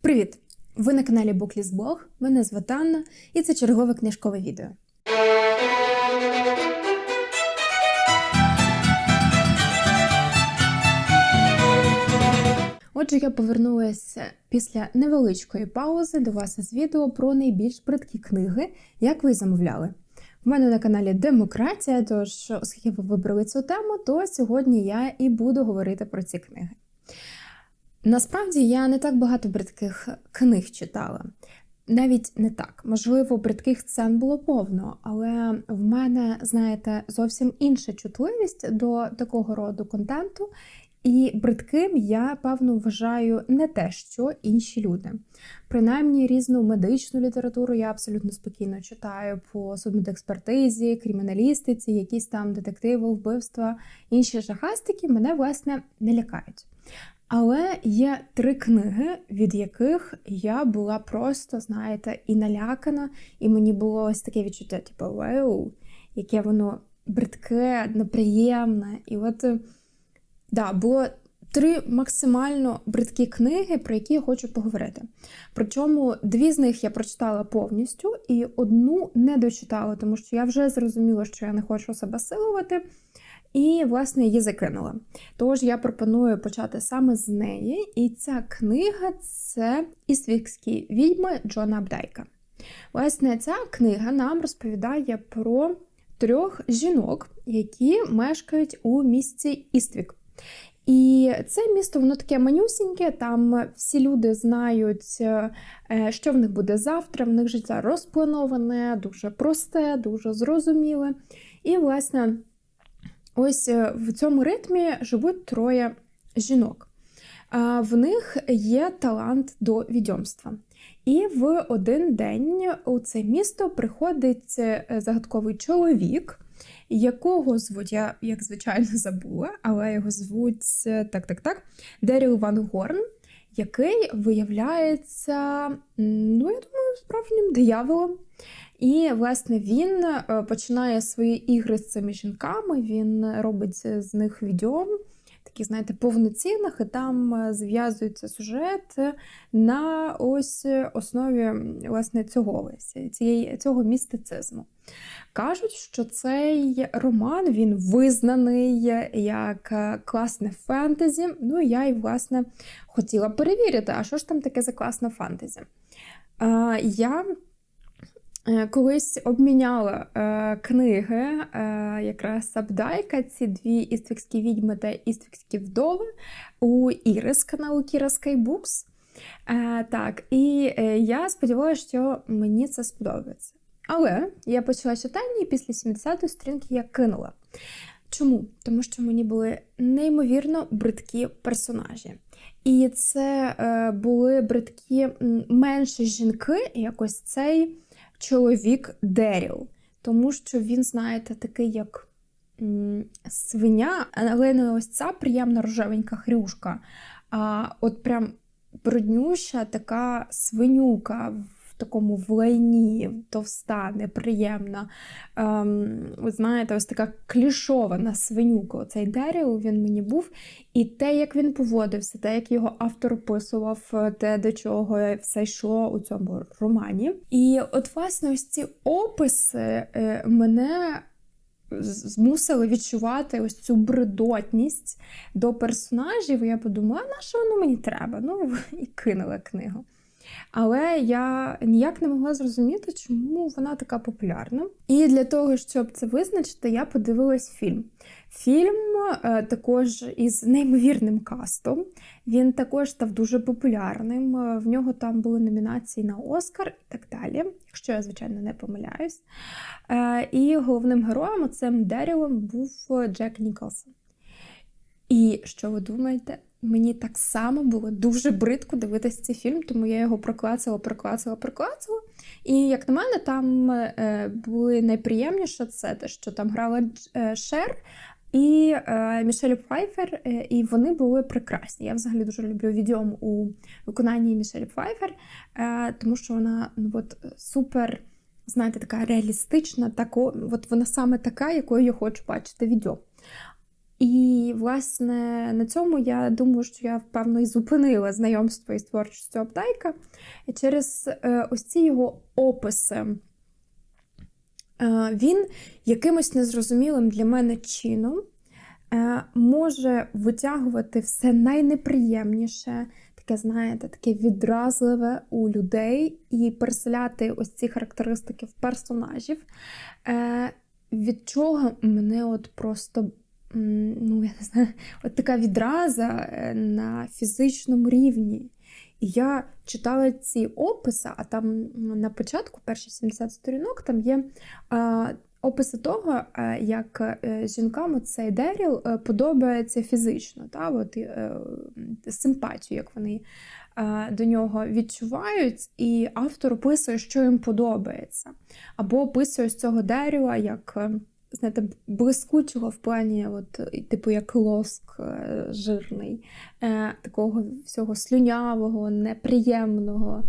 Привіт! Ви на каналі Букліс Блог. Мене звати Анна, і це чергове книжкове відео. Отже, я повернулася після невеличкої паузи до вас із відео про найбільш бридкі книги, як ви замовляли. В мене на каналі Демократія, тож, оскільки ви вибрали цю тему, то сьогодні я і буду говорити про ці книги. Насправді я не так багато бридких книг читала. Навіть не так. Можливо, бридких сцен було повно, але в мене, знаєте, зовсім інша чутливість до такого роду контенту. І бридким я, певно, вважаю не те, що інші люди. Принаймні, різну медичну літературу я абсолютно спокійно читаю по судмедекспертизі, криміналістиці, якісь там детективи, вбивства, інші жахастики мене, власне, не лякають. Але є три книги, від яких я була просто, знаєте, і налякана, і мені було ось таке відчуття, типу, вау, яке воно бридке, неприємне. І от, да, було три максимально бридкі книги, про які я хочу поговорити. Причому дві з них я прочитала повністю, і одну не дочитала, тому що я вже зрозуміла, що я не хочу себе силувати. І, власне, її закинула. Тож я пропоную почати саме з неї. І ця книга це Іствікські відьми Джона Абдайка. Власне, ця книга нам розповідає про трьох жінок, які мешкають у місті Іствік. І це місто, воно таке манюсіньке, там всі люди знають, що в них буде завтра, в них життя розплановане, дуже просте, дуже зрозуміле. І, власне, Ось е, в цьому ритмі живуть троє жінок. В них є талант до відьомства. І в один день у це місто приходить е, загадковий чоловік, якого звуть, я, як звичайно, забула, але його звуть е, так, так, так, Деріл Ван Горн, який виявляється, ну, я думаю, справжнім дияволом. І, власне, він е, починає свої ігри з цими жінками, він робить з них відео, такі, знаєте, повноцінних, і там е, зв'язується сюжет на ось основі власне, цього цієї, цього містицизму. Кажуть, що цей роман він визнаний як е, класне фентезі. Ну, я і, власне, хотіла перевірити, а що ж там таке за класне фентезі. Я колись обміняла е, книги е, якраз Сабдайка, ці дві іствікські відьми та іствікські вдови у Ірис каналу Кіра Skybooks. Е, так, і е, я сподівалася, що мені це сподобається. Але я почала читання і після 70-ї сторінки я кинула. Чому? Тому що мені були неймовірно бридкі персонажі. І це е, були бридкі менші жінки, якось цей чоловік Деріл, тому що він, знаєте, такий як свиня, але не ось ця приємна рожевенька хрюшка, а от прям бруднюща така свинюка такому влайні, товста, неприємна. Ем, ви знаєте, ось така клішована свинюка. Оцей Деріл він мені був. І те, як він поводився, те, як його автор описував, те, до чого все йшло у цьому романі. І от, власне, ось ці описи е, мене. Змусили відчувати ось цю бредотність до персонажів. І я подумала, на що воно мені треба? Ну і кинула книгу. Але я ніяк не могла зрозуміти, чому вона така популярна. І для того, щоб це визначити, я подивилась фільм. Фільм е, також із неймовірним кастом. Він також став дуже популярним. Е, в нього там були номінації на Оскар і так далі, якщо я, звичайно, не помиляюсь. Е, і головним героєм цим Дерілом був Джек Ніколсон. І що ви думаєте? Мені так само було дуже бридко дивитися цей фільм, тому я його проклацала, проклацала, проклацала. І, як на мене, там е, були найприємніше це те, що там грала е, Шер і е, Мішель Пфайфер, е, і вони були прекрасні. Я взагалі дуже люблю відео у виконанні Мішель Пфайфер, е, тому що вона ну, от, супер, знаєте, така реалістична, тако, от вона саме така, якою я хочу бачити відео. І, власне, на цьому я думаю, що я впевно і зупинила знайомство із творчістю Аптайка через е, ось ці його описи. Е, він якимось незрозумілим для мене чином е, може витягувати все найнеприємніше, таке, знаєте, таке відразливе у людей і переселяти ось ці характеристики в персонажів, від чого мене от просто ну, я не знаю, от така відраза е, на фізичному рівні. І я читала ці описи, а там на початку, перші 70 сторінок, там є описи того, е, як е, жінкам цей Деріл подобається фізично, та, от, симпатію, як вони до нього відчувають, і автор описує, що їм подобається. Або описує з цього дерева як знаєте, блискучого в плані, от, типу, як лоск е, жирний, е, такого всього слюнявого, неприємного.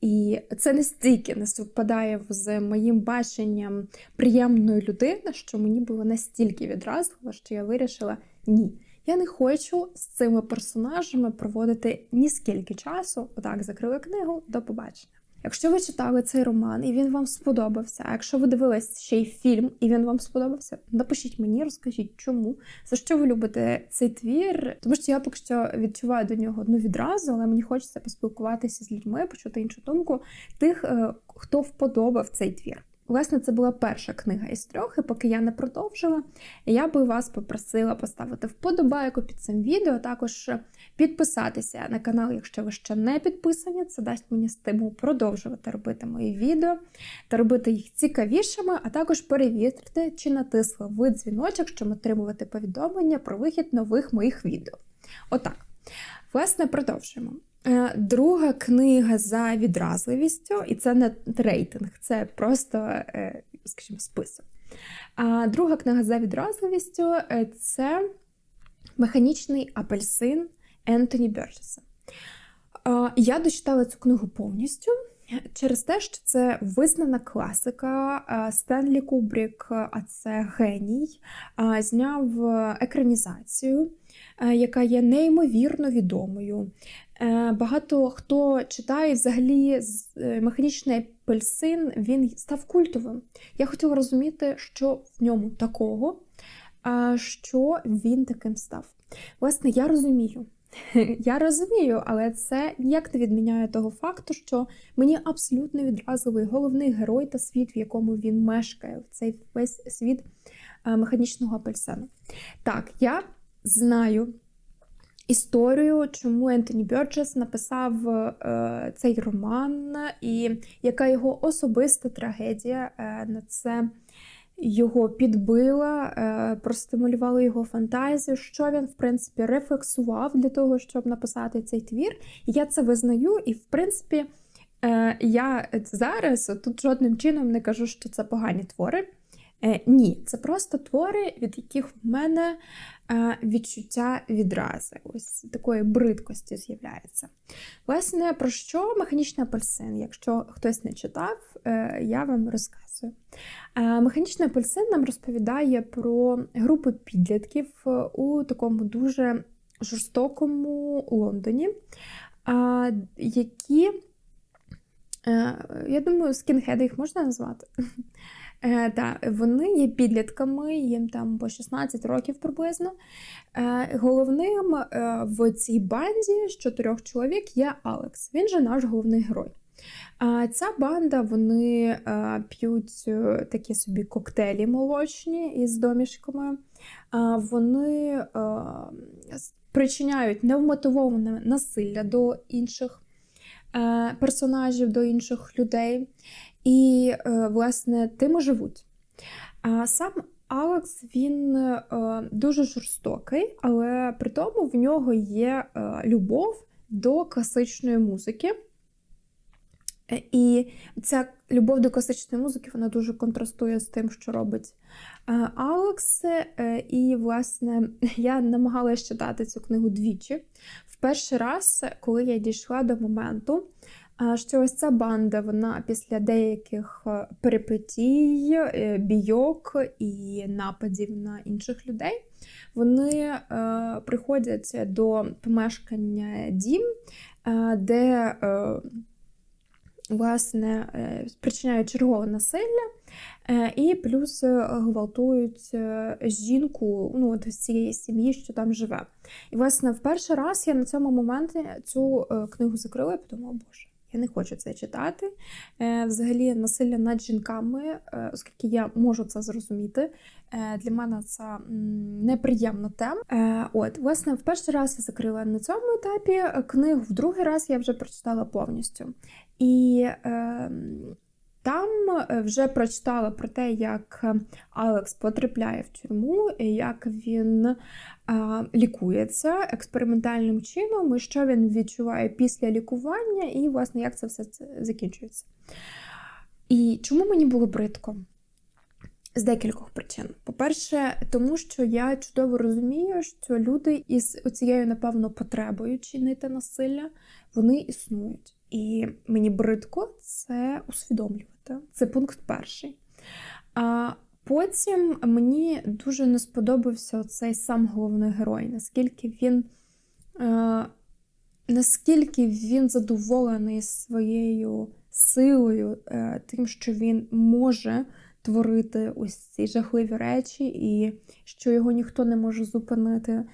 І це настільки не співпадає з моїм баченням приємної людини, що мені було настільки відразливо, що я вирішила ні. Я не хочу з цими персонажами проводити ні скільки часу. Отак закрила книгу, до побачення. Якщо ви читали цей роман і він вам сподобався, а якщо ви дивились ще й фільм і він вам сподобався, напишіть мені, розкажіть, чому, за що ви любите цей твір. Тому що я поки що відчуваю до нього одну відразу, але мені хочеться поспілкуватися з людьми, почути іншу думку тих, е, хто вподобав цей твір. Власне, це була перша книга із трьох, і поки я не продовжила, я би вас попросила поставити вподобайку під цим відео, також підписатися на канал, якщо ви ще не підписані. Це дасть мені стимул продовжувати робити мої відео та робити їх цікавішими, а також перевірити, чи натисли ви дзвіночок, щоб отримувати повідомлення про вихід нових моїх відео. Отак. Власне, продовжуємо. Е, друга книга за відразливістю, і це не рейтинг, це просто, е, скажімо, список. А друга книга за відразливістю е, це механічний апельсин Ентоні Берджеса. Я дочитала цю книгу повністю через те, що це визнана класика Стенлі Кубрік, а це геній, зняв екранізацію, яка є неймовірно відомою. Е, багато хто читає взагалі е, механічний апельсин, він став культовим. Я хотіла розуміти, що в ньому такого, що він таким став. Власне, я розумію. Я розумію, але це ніяк не відміняє того факту, що мені абсолютно відразливий головний герой та світ, в якому він мешкає, в цей весь світ е, механічного апельсину. Так, я знаю історію, чому Ентоні Бьорджес написав е, цей роман, і яка його особиста трагедія е, на це його підбила, е, простимулювала його фантазію, що він, в принципі, рефлексував для того, щоб написати цей твір. Я це визнаю, і, в принципі, е, я зараз тут жодним чином не кажу, що це погані твори. Е, ні, це просто твори, від яких в мене е, відчуття відрази, ось такої бридкості з'являється. Власне, про що механічний апельсин? Якщо хтось не читав, е, я вам розказую. Механічний апельсин нам розповідає про групу підлітків у такому дуже жорстокому Лондоні, які, я думаю, скінхеди їх можна назвати. Е, та, Вони є підлітками, їм там по 16 років приблизно. Е, Головним е, в цій банді з чотирьох чоловік є Алекс. Він же наш головний герой. А ця банда вони е, п'ють е, такі собі коктейлі молочні із домішками. А вони е, причиняють невмотивоване насилля до інших е, персонажів, до інших людей і, е, власне, тим живуть. А сам Алекс він е, дуже жорстокий, але при тому в нього є е, любов до класичної музики. І ця любов до класичної музики вона дуже контрастує з тим, що робить Алекс. І, власне, я намагалася читати цю книгу двічі. В перший раз, коли я дійшла до моменту, що ось ця банда, вона після деяких перипетій, е, бійок і нападів на інших людей, Вони е, приходять до помешкання дім, е, де е, власне е, спричиняють чергове насилля. Е, І плюс е, гвалтують е, жінку ну, от з цієї сім'ї, що там живе. І, власне, в перший раз я на цьому моменті цю е, книгу закрила і подумала, боже, я не хочу це читати. Е, Взагалі, насилля над жінками, е, оскільки я можу це зрозуміти, е, для мене це неприємна тема. От, власне, в перший раз я закрила на цьому етапі книгу, в другий раз я вже прочитала повністю. І е, там е, вже прочитала про те, як е, Алекс потрапляє в тюрму, як він е, лікується експериментальним чином, і що він відчуває після лікування, і, власне, як це все це закінчується. І чому мені було бридко? З декількох причин. По-перше, тому що я чудово розумію, що люди із цією, напевно, потребою чинити насилля, вони існують. І мені бридко це усвідомлювати. Це пункт перший. А потім мені дуже не сподобався цей сам головний герой, наскільки він. Е, Наскільки він задоволений своєю силою, е, тим, що він може творити ось ці жахливі речі, і що його ніхто не може зупинити.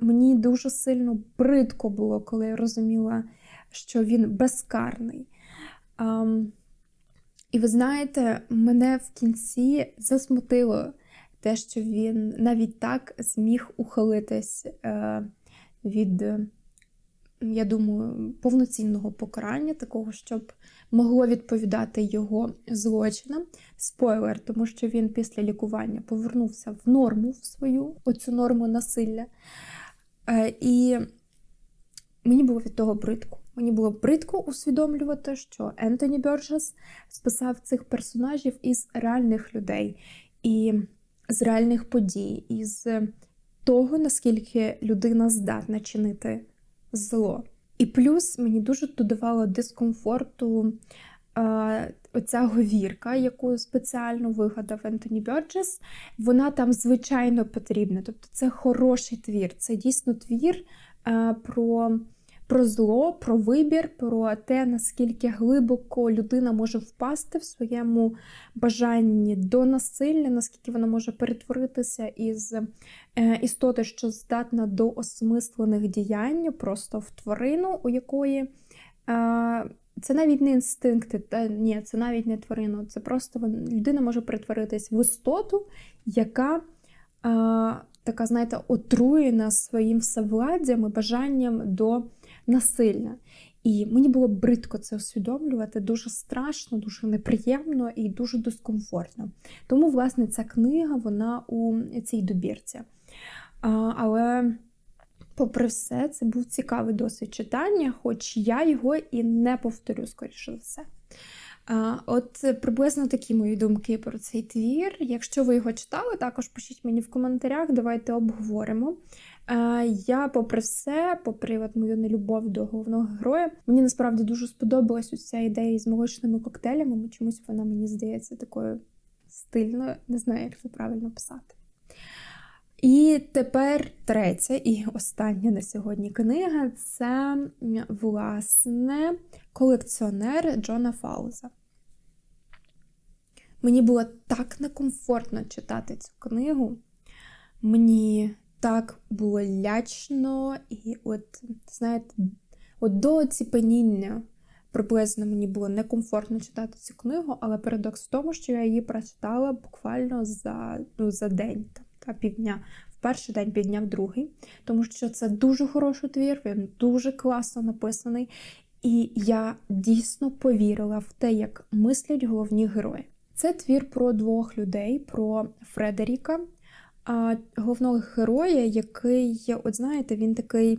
Мені дуже сильно бридко було, коли я розуміла, що він безкарний. І ви знаєте, мене в кінці засмутило те, що він навіть так зміг ухилитись е, від, е, я думаю, повноцінного покарання, такого, щоб могло відповідати його злочинам. Спойлер, тому що він після лікування повернувся в норму в свою, оцю норму насилля. Е, І мені було від того бридко. Мені було бридко усвідомлювати, що Ентоні Бьорджес списав цих персонажів із реальних людей, і з реальних подій, із того, наскільки людина здатна чинити зло. І плюс мені дуже додавало дискомфорту е, оця говірка, яку спеціально вигадав Ентоні Бьорджес. Вона там звичайно потрібна. Тобто це хороший твір, це дійсно твір е, про. Про зло, про вибір, про те, наскільки глибоко людина може впасти в своєму бажанні до насилля, наскільки вона може перетворитися із е, істоти, що здатна до осмислених діянь, просто в тварину, у якої е, це навіть не інстинкти, та ні, це навіть не тварину. Це просто людина може перетворитись в істоту, яка. Е, Така, знаєте, отруєна своїм всевладдям і бажанням до насилля. І мені було бридко це усвідомлювати, дуже страшно, дуже неприємно і дуже дискомфортно. Тому, власне, ця книга вона у цій добірці. Але, попри все, це був цікавий досвід читання, хоч я його і не повторю, скоріше за все. От приблизно такі мої думки про цей твір. Якщо ви його читали, також пишіть мені в коментарях, давайте обговоримо. Я, попри все, попри от мою нелюбов до головного героя, мені насправді дуже сподобалась ця ідея з молочними коктейлями. Чомусь вона мені здається такою стильною, не знаю, як це правильно писати. І тепер третя і остання на сьогодні книга це, власне, колекціонер Джона Фауза. Мені було так некомфортно читати цю книгу. Мені так було лячно, і, от, знаєте, от до оціпеніння приблизно мені було некомфортно читати цю книгу, але парадокс в тому, що я її прочитала буквально за, ну, за день там, та півдня. Перший день, півдня в другий, тому що це дуже хороший твір, він дуже класно написаний. І я дійсно повірила в те, як мислять головні герої. Це твір про двох людей: про Фредеріка, головного героя, який, от знаєте, він такий.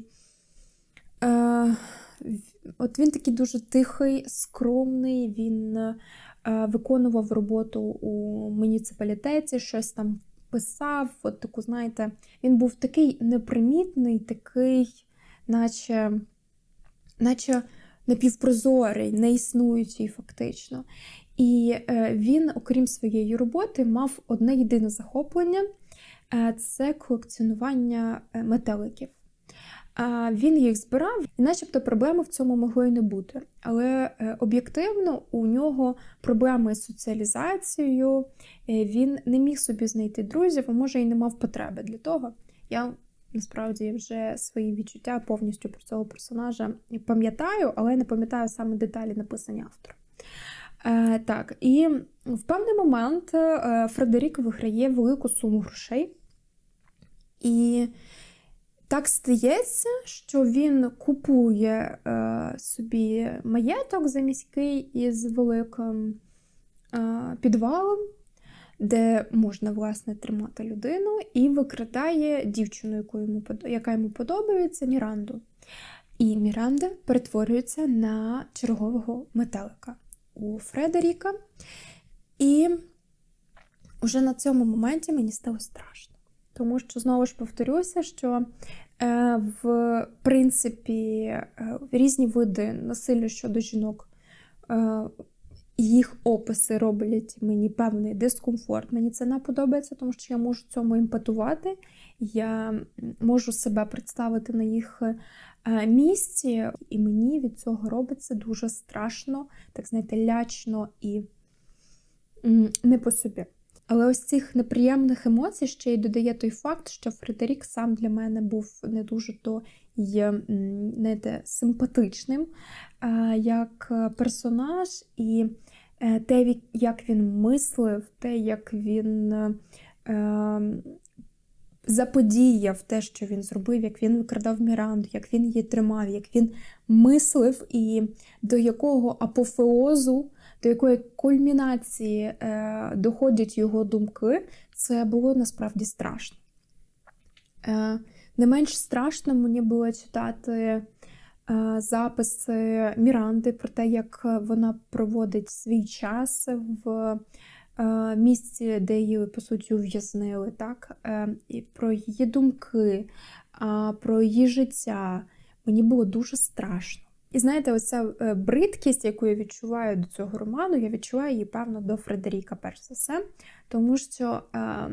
Е, От він такий дуже тихий, скромний, він е, виконував роботу у муніципалітеті, щось там писав. От таку, знаєте, він був такий непримітний, такий, наче, наче напівпрозорий, неіснуючий фактично. І е, він, окрім своєї роботи, мав одне єдине захоплення це колекціонування е, метеликів. А Він їх збирав, і начебто проблеми в цьому могло й не бути. Але е, об'єктивно у нього проблеми з соціалізацією, е, він не міг собі знайти друзів, а може і не мав потреби для того. Я насправді вже свої відчуття повністю про цього персонажа пам'ятаю, але не пам'ятаю саме деталі написані автором. Е, Так, і в певний момент е, Фредерік виграє велику суму грошей. І так стається, що він купує е, собі маєток заміський із великим е, підвалом, де можна власне тримати людину, і викрадає дівчину, яку йому, яка йому подобається, Міранду. І Міранда перетворюється на чергового метелика у Фредеріка. І вже на цьому моменті мені стало страшно. Тому що, знову ж повторюся, що е, в принципі е, різні види насилля щодо жінок, е, їх описи роблять мені певний дискомфорт. Мені це не подобається, тому що я можу цьому імпатувати, я можу себе представити на їх місці, і мені від цього робиться дуже страшно, так знаєте, лячно і не по собі. Але ось цих неприємних емоцій ще й додає той факт, що Фредерік сам для мене був не дуже то й знаєте, симпатичним е, як е, персонаж, і е, те, як він мислив, те, як він е, е, заподіяв те, що він зробив, як він викрадав Міранду, як він її тримав, як він мислив, і до якого апофеозу до якої кульмінації е, доходять його думки, це було насправді страшно. Е, не менш страшно мені було читати е, записи Міранди про те, як вона проводить свій час в місці, де її, по суті, ув'язнили, так? Е, і про її думки, про її життя. Мені було дуже страшно. І знаєте, оця е, бридкість, яку я відчуваю до цього роману, я відчуваю її, певно, до Фредеріка, перш за все. Тому що е,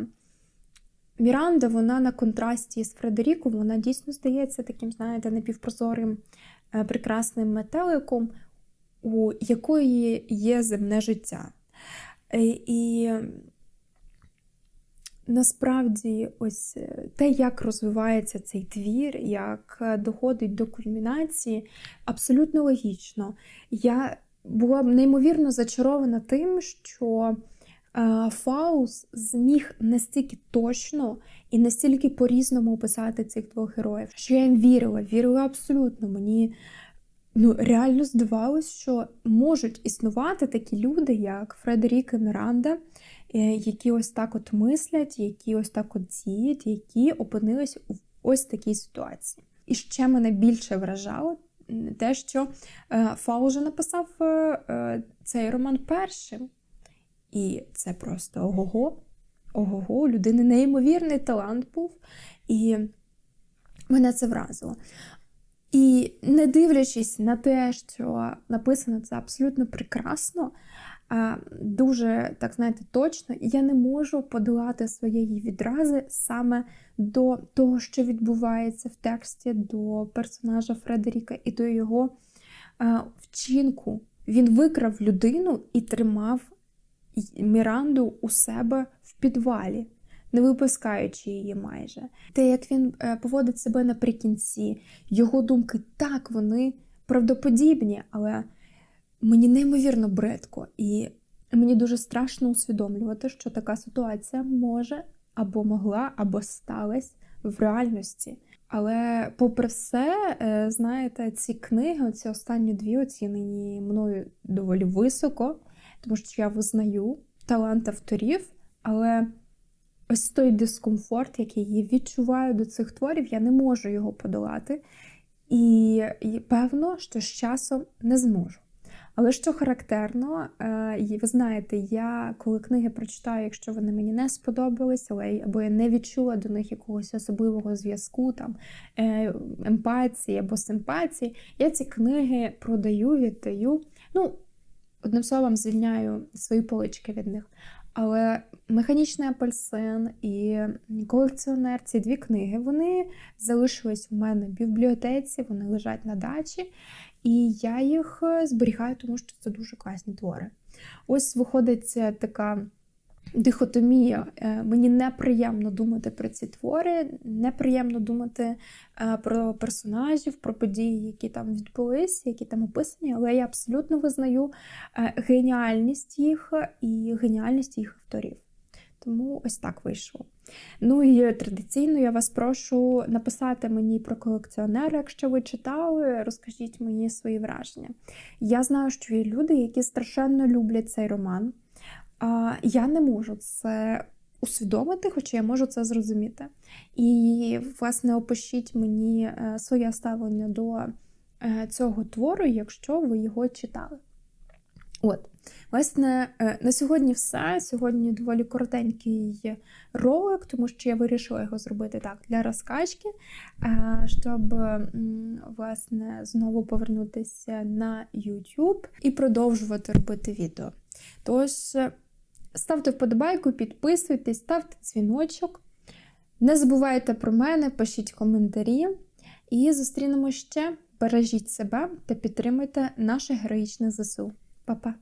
Міранда, вона на контрасті з Фредеріком, вона дійсно здається таким, знаєте, напівпрозорим, е, прекрасним метеликом, у якої є земне життя. Е, І насправді, ось е, те, як розвивається цей твір, як е, доходить до кульмінації, абсолютно логічно. Я була б неймовірно зачарована тим, що Фаус зміг настільки точно і настільки по-різному описати цих двох героїв, що я їм вірила, вірила абсолютно. Мені ну, реально здавалось, що можуть існувати такі люди, як Фредерік і Міранда, е, які ось так от мислять, які ось так от діють, які опинились в ось такій ситуації. І ще мене більше вражало те, що е, Фауже написав е, е, цей роман першим. І це просто ого-го. Ого-го, у людини неймовірний талант був. І мене це вразило. І не дивлячись на те, що написано це абсолютно прекрасно, дуже, так знаєте, точно, я не можу подолати своєї відрази саме до того, що відбувається в тексті, до персонажа Фредеріка і до його вчинку. Він викрав людину і тримав Міранду у себе в підвалі, не випускаючи її майже. Те, як він е, поводить себе наприкінці, його думки так, вони правдоподібні, але мені неймовірно бридко, і мені дуже страшно усвідомлювати, що така ситуація може або могла, або сталася в реальності. Але, попри все, е, знаєте, ці книги, ці останні дві оцінені мною доволі високо, тому що я визнаю талант авторів, але ось той дискомфорт, який я відчуваю до цих творів, я не можу його подолати. І, і певно, що з часом не зможу. Але що характерно, е, ви знаєте, я коли книги прочитаю, якщо вони мені не сподобались, але або я не відчула до них якогось особливого зв'язку, там е, емпатії або симпатії, я ці книги продаю, віддаю. Ну, одним словом, звільняю свої полички від них. Але Механічний апельсин і колекціонер ці дві книги вони залишились у мене в бібліотеці, вони лежать на дачі, і я їх зберігаю, тому що це дуже класні твори. Ось виходить е, така дихотомія. Е, Мені неприємно думати про ці твори, неприємно думати е, про персонажів, про події, які там відбулись, які там описані, але я абсолютно визнаю е, геніальність їх і геніальність їх авторів. Тому ось так вийшло. Ну і традиційно я вас прошу написати мені про колекціонера, якщо ви читали, розкажіть мені свої враження. Я знаю, що є люди, які страшенно люблять цей роман. А я не можу це усвідомити, хоча я можу це зрозуміти. І, власне, опишіть мені е, своє ставлення до е, цього твору, якщо ви його читали. От, власне, е, на сьогодні все. Сьогодні доволі коротенький ролик, тому що я вирішила його зробити так для розкачки, щоб власне знову повернутися на YouTube і продовжувати робити відео. Тож, ставте вподобайку, підписуйтесь, ставте дзвіночок. Не забувайте про мене, пишіть коментарі. І зустрінемо ще. Бережіть себе та підтримуйте наше героїчне ЗСУ. Па-па!